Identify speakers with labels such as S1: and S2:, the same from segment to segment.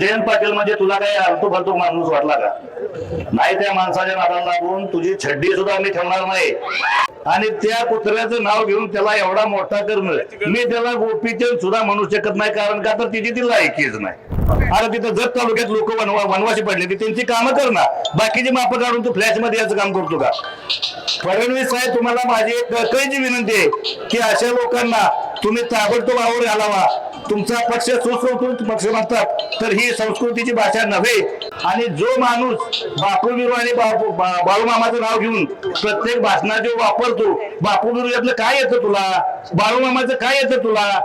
S1: जयंत पाटील म्हणजे तुला काही आलतू फालतू माणूस वाटला का? नाही त्या माणसाच्या नादाला लागून तुझी छड्डी सुद्धा मी ठेवणार नाही. आणि त्या कुत्र्याचं नाव घेऊन त्याला एवढा मोठा करणं मी त्याला गोपीचंद सुद्धा म्हणू शकत नाही कारण का तर तिची ती लायकीच नाही. अरे तिथं जत तालुक्यात लोक वनवा वनवासी पडले ती त्यांची कामं कर ना. बाकीची मापं काढून तू फ्लॅशमध्ये याचं काम करतो का? फडणवीस साहेब तुम्हाला माझी एक कळकळीची विनंती आहे की अशा लोकांना तुम्ही ताबडतोब आवर घालावा. तुमचा पक्ष सुसंस्कृत पक्ष म्हणतात तर ही संस्कृतीची भाषा नव्हे. आणि जो माणूस बापू आणि बापू बा- बाळूमामाचं नाव घेऊन प्रत्येक भाषणात जो वापरतो बापू यातलं काय येतं तुला? बाळूमामाचं काय येतं तुला?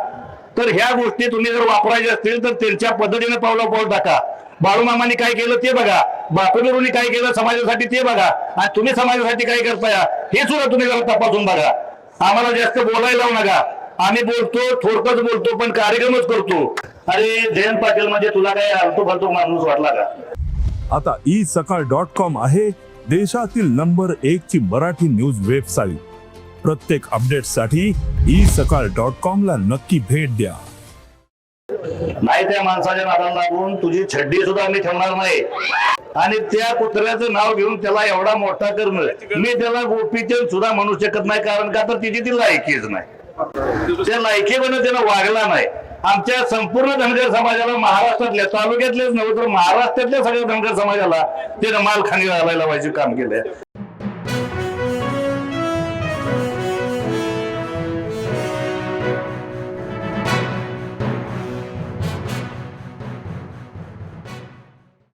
S1: तर ह्या गोष्टी तुम्ही जर वापरायच्या असतील तर त्यांच्या पद्धतीने पावलं पाऊल टाका. बाळूमामाने काय केलं ते बघा. बापूबिरूंनी काय केलं समाजासाठी ते बघा. आणि तुम्ही समाजासाठी काय करताय हे सुद्धा तुम्ही जरा तपासून बघा. आम्हाला जास्त बोलायला लावू नका. आम्ही बोलतो थोडकच बोलतो पण कार्यक्रमच करतो. अरे जयंत पाटील म्हणजे तुला काय आलतू फालतू माणूस वाटला का?
S2: आता ई सकाळ डॉट कॉम आहे देशातील नंबर एक ची मराठी न्यूज वेबसाईट. प्रत्येक अपडेटसाठी ई सकाळ डॉट कॉम ला नक्की भेट द्या.
S1: नाही त्या माणसाच्या नादाला लागून तुझी छड्डी सुद्धा मी ठेवणार नाही. आणि त्या कुत्र्याचं नाव घेऊन त्याला एवढा मोठा करणं मी त्याला गोपीचंद सुद्धा म्हणू शकत नाही कारण का तर तिची ती लायकीच नाही. त्या लायकीपणे त्याला वागला नाही. आमच्या संपूर्ण धनगर समाजाला महाराष्ट्रातल्या तालुक्यातलेच नव्हे तर महाराष्ट्रातल्या सगळ्या धनगर समाजाला त्यानं मालखानी घालायला पाहिजे काम केलंय.